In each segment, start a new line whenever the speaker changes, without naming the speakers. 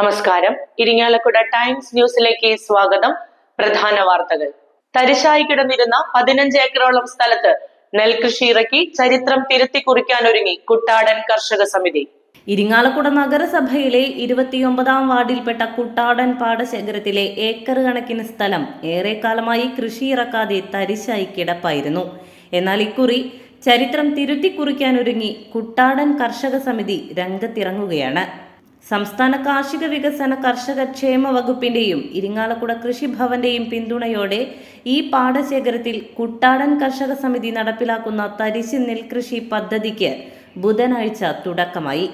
നമസ്കാരം. ഇരിങ്ങാലക്കുട ടൈംസ് ന്യൂസിലേക്ക് സ്വാഗതം. പ്രധാന വാർത്തകൾ. തരിശായി കിടന്നിരുന്ന പതിനഞ്ച് ഏക്കറോളം സ്ഥലത്ത് നെൽകൃഷി ഇറക്കി ചരിത്രം തിരുത്തി കുറിക്കാനൊരുങ്ങി കുട്ടാടൻ കർഷക സമിതി.
ഇരിങ്ങാലക്കുട നഗരസഭയിലെ ഇരുപത്തിയൊമ്പതാം വാർഡിൽപ്പെട്ട കുട്ടാടൻ പാടശേഖരത്തിലെ ഏക്കർ കണക്കിന് സ്ഥലം ഏറെക്കാലമായി കൃഷി ഇറക്കാതെ തരിശായി കിടപ്പായിരുന്നു. എന്നാൽ ഇക്കുറി ചരിത്രം തിരുത്തി കുറിക്കാനൊരുങ്ങി കുട്ടാടൻ കർഷക സമിതി രംഗത്തിറങ്ങുകയാണ്. സംസ്ഥാന കാർഷിക വികസന കർഷക ക്ഷേമ വകുപ്പിന്റെയും ഇരിങ്ങാലക്കുട കൃഷിഭവന്റെയും പിന്തുണയോടെ ഈ പാടശേഖരത്തിൽ കുട്ടാടൻ കർഷക സമിതി നടപ്പിലാക്കുന്ന തരിശ് നെൽകൃഷി പദ്ധതിക്ക് ബുധനാഴ്ച തുടക്കമായി.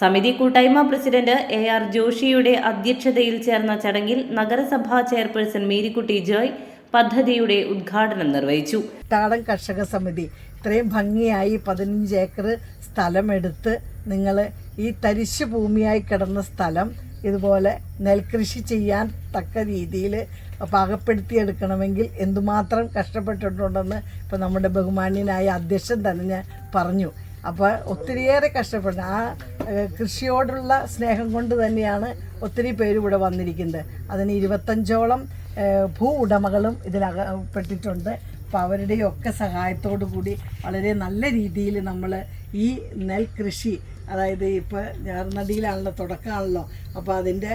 സമിതി കൂട്ടായ്മ പ്രസിഡന്റ് എ ആർ ജോഷിയുടെ അധ്യക്ഷതയിൽ ചേർന്ന ചടങ്ങിൽ നഗരസഭാ ചെയർപേഴ്സൺ മേരിക്കുട്ടി ജോയ് പദ്ധതിയുടെ ഉദ്ഘാടനം നിർവഹിച്ചു.
കുട്ടാടൻ കർഷക സമിതി ഇത്രയും ഭംഗിയായി പതിനഞ്ച് ഏക്കർ സ്ഥലമെടുത്ത് നിങ്ങൾ ഈ തരിശു ഭൂമിയായി കിടന്ന സ്ഥലം ഇതുപോലെ നെൽകൃഷി ചെയ്യാൻ തക്ക രീതിയിൽ പാകപ്പെടുത്തിയെടുക്കണമെങ്കിൽ എന്തുമാത്രം കഷ്ടപ്പെട്ടിട്ടുണ്ടെന്ന് ഇപ്പോൾ നമ്മുടെ ബഹുമാന്യനായ അധ്യക്ഷൻ തന്നെ ഞാൻ പറഞ്ഞു. അപ്പോൾ ഒത്തിരിയേറെ കഷ്ടപ്പെടുന്നു ആ കൃഷിയോടുള്ള സ്നേഹം കൊണ്ട് തന്നെയാണ് ഒത്തിരി പേര് ഇവിടെ വന്നിരിക്കുന്നത്. അതിന് ഇരുപത്തഞ്ചോളം ഭൂ ഉടമകളും ഇതിലകപ്പെട്ടിട്ടുണ്ട് അപ്പോൾ അവരുടെയൊക്കെ സഹായത്തോടു കൂടി വളരെ നല്ല രീതിയിൽ നമ്മൾ ഈ നെൽകൃഷി അതായത് ഇപ്പോൾ ഞാർനടിയിലാണല്ലോ തുടക്കമാണല്ലോ. അപ്പോൾ അതിന്റെ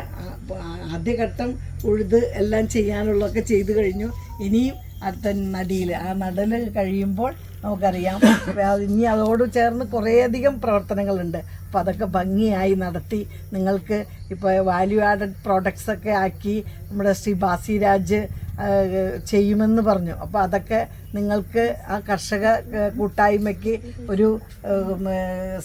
ആദ്യഘട്ടം ഉഴുത് എല്ലാം ചെയ്യാനുള്ളതൊക്കെ ചെയ്തു കഴിഞ്ഞു. ഇനിയും അടുത്ത നടിയിൽ ആ നടൽ കഴിയുമ്പോൾ നമുക്കറിയാം. ഇനി അതോട് ചേർന്ന് കുറേയധികം പ്രവർത്തനങ്ങളുണ്ട്. അപ്പോൾ അതൊക്കെ ഭംഗിയായി നടത്തി നിങ്ങൾക്ക് ഇപ്പോൾ വാല്യൂ ആഡഡ് പ്രോഡക്ട്സ് ഒക്കെ ആക്കി നമ്മുടെ ശ്രീ ബാസിരാജ് ചെയ്യുമെന്ന് പറഞ്ഞു. അപ്പോൾ അതൊക്കെ നിങ്ങൾക്ക് ആ കർഷക കൂട്ടായ്മയ്ക്ക് ഒരു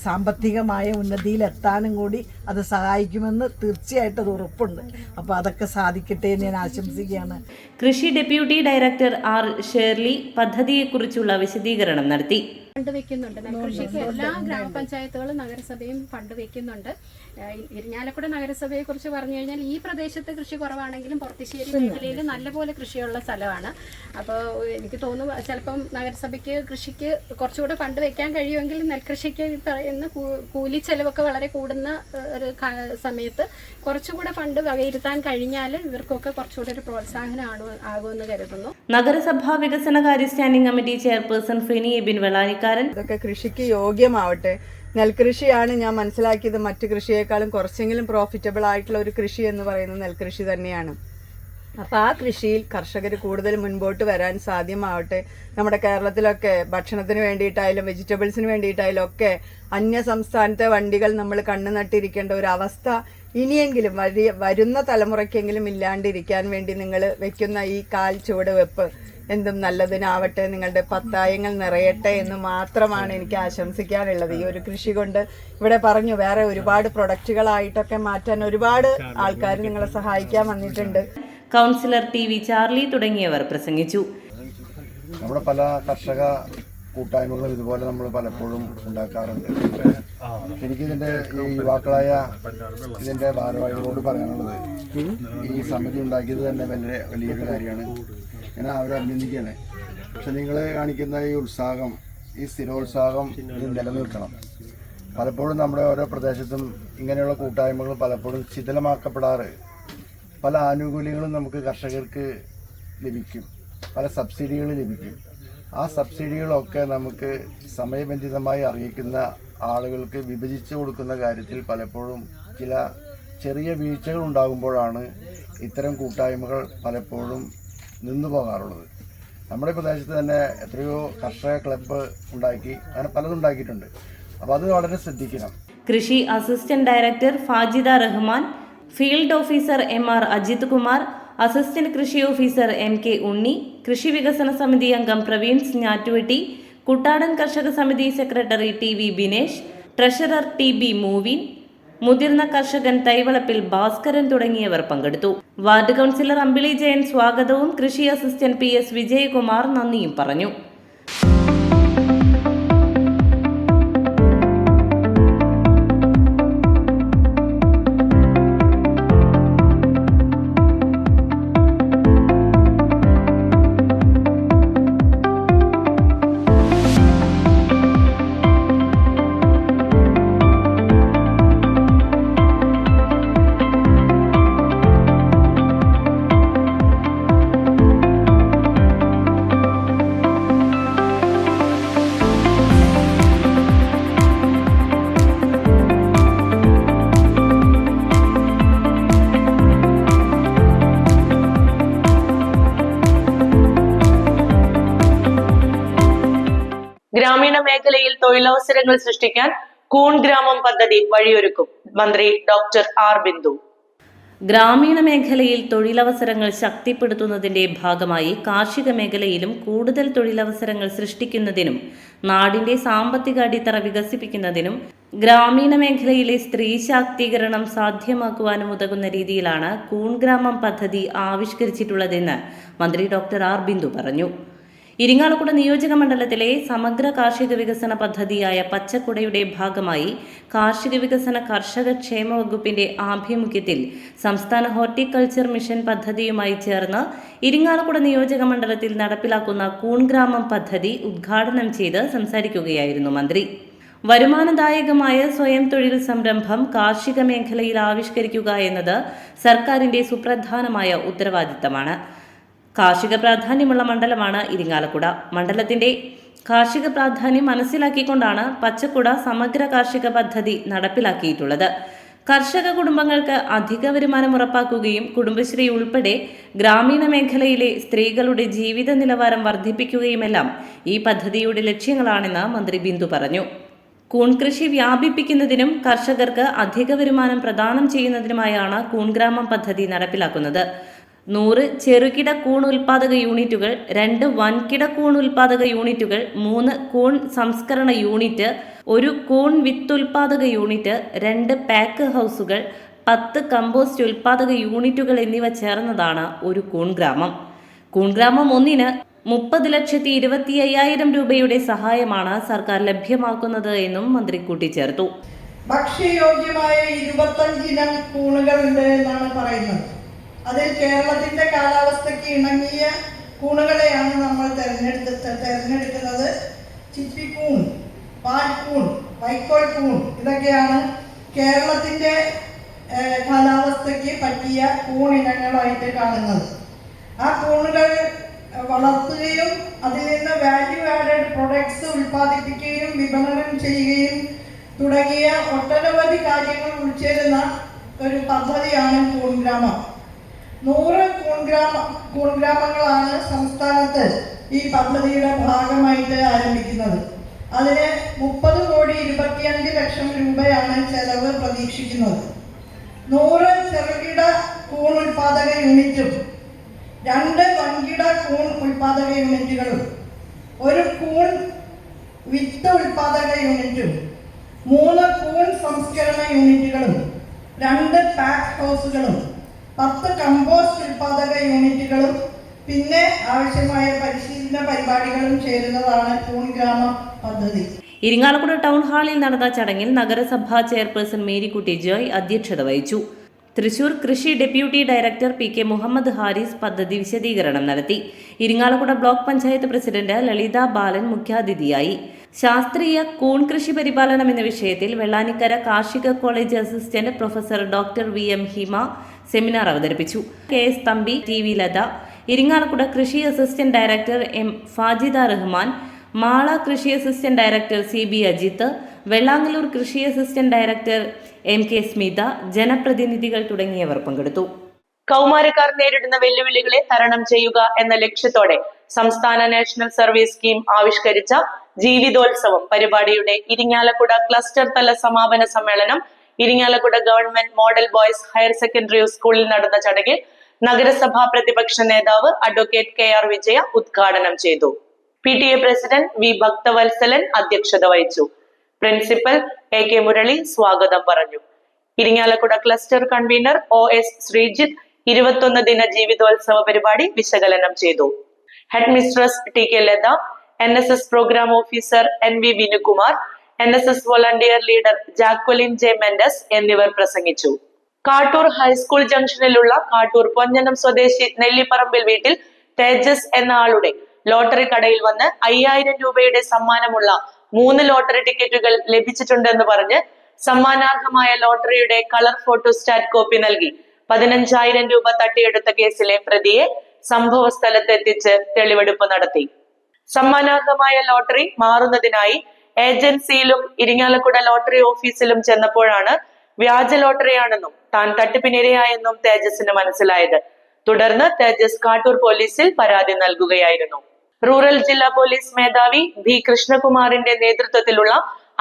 സാമ്പത്തികമായ ഉന്നതിയിലെത്താനും കൂടി അത് സഹായിക്കുമെന്ന് തീർച്ചയായിട്ടും അത് ഉറപ്പുണ്ട്. അപ്പോൾ അതൊക്കെ സാധിക്കട്ടെ എന്ന് ഞാൻ ആശംസിക്കുകയാണ്.
കൃഷി ഡെപ്യൂട്ടി ഡയറക്ടർ ആർ ഷേർലി പദ്ധതിയെക്കുറിച്ചുള്ള വിശദീകരണം നടത്തി.
ഫണ്ട് വെക്കുന്നുണ്ട് നെൽകൃഷിക്ക് എല്ലാ ഗ്രാമപഞ്ചായത്തുകളും നഗരസഭയും ഫണ്ട് വെക്കുന്നുണ്ട് ഇരിഞ്ഞാലക്കുട നഗരസഭയെ കുറിച്ച് പറഞ്ഞു കഴിഞ്ഞാൽ ഈ പ്രദേശത്ത് കൃഷി കുറവാണെങ്കിലും പൊറത്തിശ്ശേരി മേഖലയിൽ നല്ലപോലെ കൃഷിയുള്ള സ്ഥലമാണ്. അപ്പോൾ എനിക്ക് തോന്നുന്നു ചിലപ്പം നഗരസഭയ്ക്ക് കൃഷിക്ക് കുറച്ചുകൂടെ ഫണ്ട് വെക്കാൻ കഴിയുമെങ്കിൽ നെൽകൃഷിക്ക് പറയുന്ന കൂലി ചെലവൊക്കെ വളരെ കൂടുന്ന ഒരു സമയത്ത് കുറച്ചുകൂടെ ഫണ്ട് വകയിരുത്താൻ കഴിഞ്ഞാൽ ഇവർക്കൊക്കെ കുറച്ചുകൂടെ ഒരു പ്രോത്സാഹനമാണ് ആകുമെന്ന് കരുതുന്നു.
നഗരസഭാ വികസന കാര്യ standing committee chairperson Feni Ebin Vellanikkaran
ഇതൊക്കെ കൃഷിക്ക് യോഗ്യമാവട്ടെ. നെൽകൃഷിയാണ് ഞാൻ മനസ്സിലാക്കിയത്. മറ്റു കൃഷിയേക്കാളും കുറച്ചെങ്കിലും പ്രോഫിറ്റബിൾ ആയിട്ടുള്ള ഒരു കൃഷി എന്ന് പറയുന്നത് നെൽകൃഷി തന്നെയാണ്. അപ്പോൾ ആ കൃഷിയിൽ കർഷകർ കൂടുതൽ മുൻപോട്ട് വരാൻ സാധ്യമാവട്ടെ. നമ്മുടെ കേരളത്തിലൊക്കെ ഭക്ഷണത്തിന് വേണ്ടിയിട്ടായാലും വെജിറ്റബിൾസിന് വേണ്ടിയിട്ടായാലും ഒക്കെ അന്യ സംസ്ഥാനത്തെ വണ്ടികൾ നമ്മൾ കണ്ണു നട്ടിരിക്കേണ്ട ഒരു അവസ്ഥ ഇനിയെങ്കിലും വരി വരുന്ന തലമുറയ്ക്കെങ്കിലും ഇല്ലാണ്ടിരിക്കാൻ വേണ്ടി നിങ്ങൾ വെക്കുന്ന ഈ കാൽ ചുവട് വെപ്പ്. എന്തും നല്ലതിനാവട്ടെ നിങ്ങളുടെ പത്തായങ്ങൾ നിറയട്ടെ എന്ന് മാത്രമാണ് എനിക്ക് ആശംസിക്കാനുള്ളത്. ഈ ഒരു കൃഷി കൊണ്ട് ഇവിടെ പറഞ്ഞു വേറെ ഒരുപാട് പ്രൊഡക്റ്റുകളായിട്ടൊക്കെ മാറ്റാൻ ഒരുപാട് ആൾക്കാർ നിങ്ങളെ സഹായിക്കാൻ വന്നിട്ടുണ്ട്.
കൗൺസിലർ ടി വി ചാർലി തുടങ്ങിയവർ പ്രസംഗിച്ചു.
നമ്മുടെ പല കർഷക കൂട്ടായ്മകളും ഇതുപോലെ നമ്മൾ പലപ്പോഴും ഉണ്ടാക്കാറുണ്ട്. എനിക്ക് ഇതിന്റെ ഈ യുവാക്കളായ ഇതിന്റെ ഭാരവാഹികളോട് പറയാനുള്ളത് ഈ സമിതി ഉണ്ടാക്കിയത് തന്നെ വലിയ വലിയൊരു കാര്യമാണ്. ഞാൻ അവരെ അഭിനന്ദിക്കുകയാണ്. പക്ഷെ നിങ്ങൾ കാണിക്കുന്ന ഈ ഉത്സാഹം ഈ സ്ഥിരോത്സാഹം ഇത് നിലനിൽക്കണം. പലപ്പോഴും നമ്മുടെ ഓരോ പ്രദേശത്തും ഇങ്ങനെയുള്ള കൂട്ടായ്മകൾ പലപ്പോഴും ശിഥിലമാക്കപ്പെടാറ്. പല ആനുകൂല്യങ്ങളും നമുക്ക് കർഷകർക്ക് ലഭിക്കും. പല സബ്സിഡികൾ ലഭിക്കും. ആ സബ്സിഡികളൊക്കെ നമുക്ക് സമയബന്ധിതമായി അറിയിക്കുന്ന ആളുകൾക്ക് വിഭജിച്ചു കൊടുക്കുന്ന കാര്യത്തിൽ പലപ്പോഴും ചില ചെറിയ വീഴ്ചകൾ ഉണ്ടാകുമ്പോഴാണ് ഇത്തരം കൂട്ടായ്മകൾ പലപ്പോഴും നിന്നു പോകാറുള്ളത്. നമ്മുടെ പ്രദേശത്ത് തന്നെ എത്രയോ കർഷക ക്ലബ്ബ് ഉണ്ടാക്കി അങ്ങനെ പലതും ഉണ്ടാക്കിയിട്ടുണ്ട്. അപ്പോൾ അത് വളരെ ശ്രദ്ധിക്കണം.
കൃഷി assistant director Fajida Rahman field officer M R Ajith Kumar assistant കൃഷി ഓഫീസർ എം കെ ഉണ്ണി കൃഷി വികസന സമിതി അംഗം പ്രവീൺ ഞാറ്റുവെട്ടി കുട്ടാടൻ കർഷക സമിതി secretary T V Binesh treasurer T B Moovin മുതിർന്ന കർഷകൻ തൈവളപ്പിൽ ഭാസ്കരൻ തുടങ്ങിയവർ പങ്കെടുത്തു. വാർഡ് കൗൺസിലർ അമ്പിളി ജയൻ സ്വാഗതവും കൃഷി അസിസ്റ്റന്റ് പി എസ് വിജയകുമാർ നന്ദിയും പറഞ്ഞു.
തൊഴിലവസരങ്ങൾ സൃഷ്ടിക്കാൻ കൂൺ ഗ്രാമം പദ്ധതി വഴിയൊരുക്കും. മന്ത്രി ഡോക്ടർ ആർ ബിന്ദു.
ഗ്രാമീണ മേഖലയിൽ തൊഴിലവസരങ്ങൾ ശക്തിപ്പെടുത്തുന്നതിന്റെ ഭാഗമായി കാർഷിക മേഖലയിലും കൂടുതൽ തൊഴിലവസരങ്ങൾ സൃഷ്ടിക്കുന്നതിനും നാടിന്റെ സാമ്പത്തിക അടിത്തറ വികസിപ്പിക്കുന്നതിനും ഗ്രാമീണ മേഖലയിലെ സ്ത്രീ ശാക്തീകരണം സാധ്യമാക്കുവാനും ഉതകുന്ന രീതിയിലാണ് കൂൺഗ്രാമം പദ്ധതി ആവിഷ്കരിച്ചിട്ടുള്ളതെന്ന് മന്ത്രി ഡോക്ടർ ആർ ബിന്ദു പറഞ്ഞു. ഇരിങ്ങാലക്കുട നിയോജക മണ്ഡലത്തിലെ സമഗ്ര കാർഷിക വികസന പദ്ധതിയായ പച്ചക്കുടയുടെ ഭാഗമായി കാർഷിക വികസന കർഷക ക്ഷേമ വകുപ്പിന്റെ ആഭിമുഖ്യത്തിൽ സംസ്ഥാന ഹോർട്ടിക്കൾച്ചർ മിഷൻ പദ്ധതിയുമായി ചേർന്ന് ഇരിങ്ങാലക്കുട നിയോജക മണ്ഡലത്തിൽ നടപ്പിലാക്കുന്ന കൂൺഗ്രാമം പദ്ധതി ഉദ്ഘാടനം ചെയ്ത് സംസാരിക്കുകയായിരുന്നു മന്ത്രി. വരുമാനദായകമായ സ്വയം തൊഴിൽ സംരംഭം കാർഷിക മേഖലയിൽ ആവിഷ്കരിക്കുക എന്നത് സർക്കാരിന്റെ സുപ്രധാനമായ ഉത്തരവാദിത്തമാണ്. കാർഷിക പ്രാധാന്യമുള്ള മണ്ഡലമാണ് ഇരിങ്ങാലക്കുട. മണ്ഡലത്തിന്റെ കാർഷിക പ്രാധാന്യം മനസ്സിലാക്കിക്കൊണ്ടാണ് പച്ചക്കുട സമഗ്ര കാർഷിക പദ്ധതി നടപ്പിലാക്കിയിട്ടുള്ളത്. കർഷക കുടുംബങ്ങൾക്ക് അധിക വരുമാനം ഉറപ്പാക്കുകയും കുടുംബശ്രീ ഉൾപ്പെടെ ഗ്രാമീണ മേഖലയിലെ സ്ത്രീകളുടെ ജീവിത നിലവാരം വർദ്ധിപ്പിക്കുകയുമെല്ലാം ഈ പദ്ധതിയുടെ ലക്ഷ്യങ്ങളാണെന്ന് മന്ത്രി ബിന്ദു പറഞ്ഞു. കൂൺ കൃഷി വ്യാപിപ്പിക്കുന്നതിനും കർഷകർക്ക് അധിക വരുമാനം പ്രദാനം ചെയ്യുന്നതിനുമായാണ് കൂൺഗ്രാമം പദ്ധതി നടപ്പിലാക്കുന്നത്. നൂറ് ചെറുകിട കൂൺ ഉൽപാദക യൂണിറ്റുകൾ രണ്ട് വൻകിട കൂൺ ഉൽപാദക യൂണിറ്റുകൾ മൂന്ന് കൂൺ സംസ്കരണ യൂണിറ്റ് ഒരു കൂൺ വിത്തുൽപാദക യൂണിറ്റ് രണ്ട് പാക്ക് ഹൗസുകൾ പത്ത് കമ്പോസ്റ്റ് ഉൽപാദക യൂണിറ്റുകൾ എന്നിവ ചേർന്നതാണ് ഒരു കൂൺ ഗ്രാമം. കൂൺ ഗ്രാമം ഒന്നിന് മുപ്പത് ലക്ഷത്തി ഇരുപത്തി അയ്യായിരം രൂപയുടെ സഹായമാണ് സർക്കാർ ലഭ്യമാക്കുന്നത് എന്നും മന്ത്രി കൂട്ടിച്ചേർത്തു.
ഭക്ഷ്യയോഗ്യമായ ഇരുപത്തഞ്ചിനം കൂണുകളുണ്ട് എന്നാണ് പറയുന്നത്. അതിൽ കേരളത്തിന്റെ കാലാവസ്ഥയ്ക്ക് ഇണങ്ങിയ കൂണുകളെയാണ് നമ്മൾ തെരഞ്ഞെടുത്ത് തെരഞ്ഞെടുക്കുന്നത്. ചിപ്പിക്കൂൺ പാൽക്കൂൺ വൈക്കോൽ കൂൺ ഇതൊക്കെയാണ് കേരളത്തിന്റെ കാലാവസ്ഥയ്ക്ക് പറ്റിയ കൂണിനങ്ങളായിട്ട് കാണുന്നത്. ആ കൂണുകൾ വളർത്തുകയും അതിൽ നിന്ന് വാല്യൂ ആഡഡ് പ്രൊഡക്ട്സ് ഉൽപ്പാദിപ്പിക്കുകയും വിപണനം ചെയ്യുകയും തുടങ്ങിയ ഒട്ടനവധി കാര്യങ്ങൾ ഉൾച്ചേരുന്ന ഒരു പദ്ധതിയാണ് കൂൺഗ്രാമം നൂറ് കൂൺഗ്രാമ കൂൺഗ്രാമങ്ങളാണ് സംസ്ഥാനത്ത് ഈ പദ്ധതിയുടെ ഭാഗമായിട്ട് ആരംഭിക്കുന്നത്. അതിന് മുപ്പത് കോടി ഇരുപത്തിയഞ്ച് ലക്ഷം രൂപയാണ് ചെലവ് പ്രതീക്ഷിക്കുന്നത്. നൂറ് ചെറുകിട കൂൺ ഉൽപാദക യൂണിറ്റും രണ്ട് വൻകിട കൂൺ ഉൽപാദക യൂണിറ്റുകളും ഒരു കൂൺ വിത്ത് ഉൽപാദക യൂണിറ്റും മൂന്ന് കൂൺ സംസ്കരണ യൂണിറ്റുകളും രണ്ട് പാക്ക് ഹൗസുകളും പത്ത് കമ്പോസ്റ്റ് ഉൽപാദക യൂണിറ്റുകളും പിന്നെ ആവശ്യമായ പരിശീലന പരിപാടികളും ചേരുന്നതാണ് പൂൺ ഗ്രാമ പദ്ധതി.
ഇരിങ്ങാലക്കുട ടൗൺ ഹാളിൽ നടന്ന ചടങ്ങിൽ നഗരസഭാ ചെയർപേഴ്സൺ മേരിക്കുട്ടി ജോയ് അധ്യക്ഷത വഹിച്ചു. തൃശൂർ കൃഷി deputy director P K Muhammed Haris പദ്ധതി വിശദീകരണം നടത്തി. ഇരിങ്ങാലക്കുട ബ്ലോക്ക് പഞ്ചായത്ത് പ്രസിഡന്റ് ലളിത ബാലൻ മുഖ്യാതിഥിയായി. ശാസ്ത്രീയ കൂൺ കൃഷി പരിപാലനം എന്ന വിഷയത്തിൽ വെള്ളാനിക്കര കാർഷിക college assistant professor doctor V M Hima seminar അവതരിപ്പിച്ചു. K S Thampi T V Latha Irinjalakuda കൃഷി assistant director M Fajida Rahman Mala കൃഷി assistant director C B Ajith Vellangallur കൃഷി assistant director M K Smitha ജനപ്രതിനിധികൾ തുടങ്ങിയവർ പങ്കെടുത്തു.
കൗമാരക്കാർ നേരിടുന്ന വെല്ലുവിളികളെ തരണം ചെയ്യുക എന്ന ലക്ഷ്യത്തോടെ സംസ്ഥാന നാഷണൽ സർവീസ് സ്കീം ആവിഷ്കരിച്ച ജീവിതോത്സവം പരിപാടിയുടെ ഇരിങ്ങാലക്കുട ക്ലസ്റ്റർ തല സമാപന സമ്മേളനം Irinjalakuda government model boys higher secondary സ്കൂളിൽ നടന്ന ചടങ്ങിൽ നഗരസഭാ പ്രതിപക്ഷ നേതാവ് അഡ്വക്കേറ്റ് കെ ആർ വിജയ ഉദ്ഘാടനം ചെയ്തു. P T A president V Bhakthavalsalan അധ്യക്ഷത വഹിച്ചു. പ്രിൻസിപ്പൽ എ കെ മുരളി സ്വാഗതം പറഞ്ഞു. Irinjalakuda cluster convener O S Sreejith ഇരുപത്തൊന്ന് ദിന ജീവിതോത്സവ പരിപാടി വിശകലനം ചെയ്തു. Headmistress T K Latha N S S programme officer N V Vinukumar N S S volunteer leader Jacqueline J Mendes എന്നിവർ പ്രസംഗിച്ചു. കാട്ടൂർ ഹൈസ്കൂൾ ജംഗ്ഷനിലുള്ള കാട്ടൂർ പൊന്നനം സ്വദേശി നെല്ലിപ്പറമ്പിൽ വീട്ടിൽ തേജസ് എന്ന ആളുടെ ലോട്ടറി കടയിൽ വന്ന് അയ്യായിരം രൂപയുടെ സമ്മാനമുള്ള മൂന്ന് ലോട്ടറി ടിക്കറ്റുകൾ ലഭിച്ചിട്ടുണ്ടെന്ന് പറഞ്ഞ് സമ്മാനാർഹമായ ലോട്ടറിയുടെ കളർ ഫോട്ടോ സ്റ്റാറ്റ് കോപ്പി നൽകി. പതിനഞ്ചായിരം രൂപ തട്ടിയെടുത്ത കേസിലെ പ്രതിയെ സംഭവ സ്ഥലത്തെത്തിച്ച് തെളിവെടുപ്പ് നടത്തി. സമ്മാനാർഹമായ ലോട്ടറി മാറുന്നതിനായി ഏജൻസിയിലും ഇരിങ്ങാലക്കുട ലോട്ടറി ഓഫീസിലും ചെന്നപ്പോഴാണ് വ്യാജ ലോട്ടറിയാണെന്നും താൻ തട്ടിപ്പിനിരയായെന്നും തേജസിന് മനസ്സിലായത്. തുടർന്ന് തേജസ് കാട്ടൂർ പോലീസിൽ പരാതി നൽകുകയായിരുന്നു. റൂറൽ ജില്ലാ പോലീസ് മേധാവി ബി കൃഷ്ണകുമാറിന്റെ നേതൃത്വത്തിലുള്ള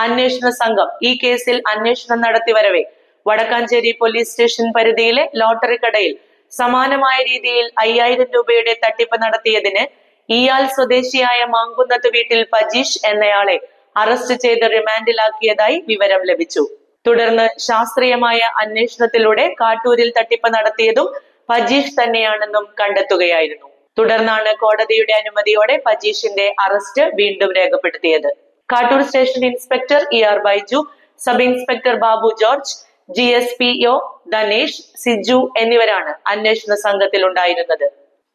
അന്വേഷണ സംഘം ഈ കേസിൽ അന്വേഷണം നടത്തി വരവേ. വടക്കാഞ്ചേരി പോലീസ് സ്റ്റേഷൻ പരിധിയിലെ ലോട്ടറി കടയിൽ സമാനമായ രീതിയിൽ അയ്യായിരം രൂപയുടെ തട്ടിപ്പ് നടത്തിയതിന് ഇയാൾ സ്വദേശിയായ മാങ്കുന്നത്ത് വീട്ടിൽ പജീഷ് എന്നയാളെ അറസ്റ്റ് ചെയ്ത് റിമാൻഡിലാക്കിയതായി വിവരം ലഭിച്ചു. തുടർന്ന് ശാസ്ത്രീയമായ അന്വേഷണത്തിലൂടെ കാട്ടൂരിൽ തട്ടിപ്പ് നടത്തിയതും പജീഷ് തന്നെയാണെന്നും കണ്ടെത്തുകയായിരുന്നു. തുടർന്നാണ് കോടതിയുടെ അനുമതിയോടെ പജീഷിന്റെ അറസ്റ്റ് വീണ്ടും രേഖപ്പെടുത്തിയത്. Kattoor station inspector E R Baiju sub inspector Babu George G S P O Dhanesh Siju എന്നിവരാണ് അന്വേഷണ സംഘത്തിൽ ഉണ്ടായിരുന്നത്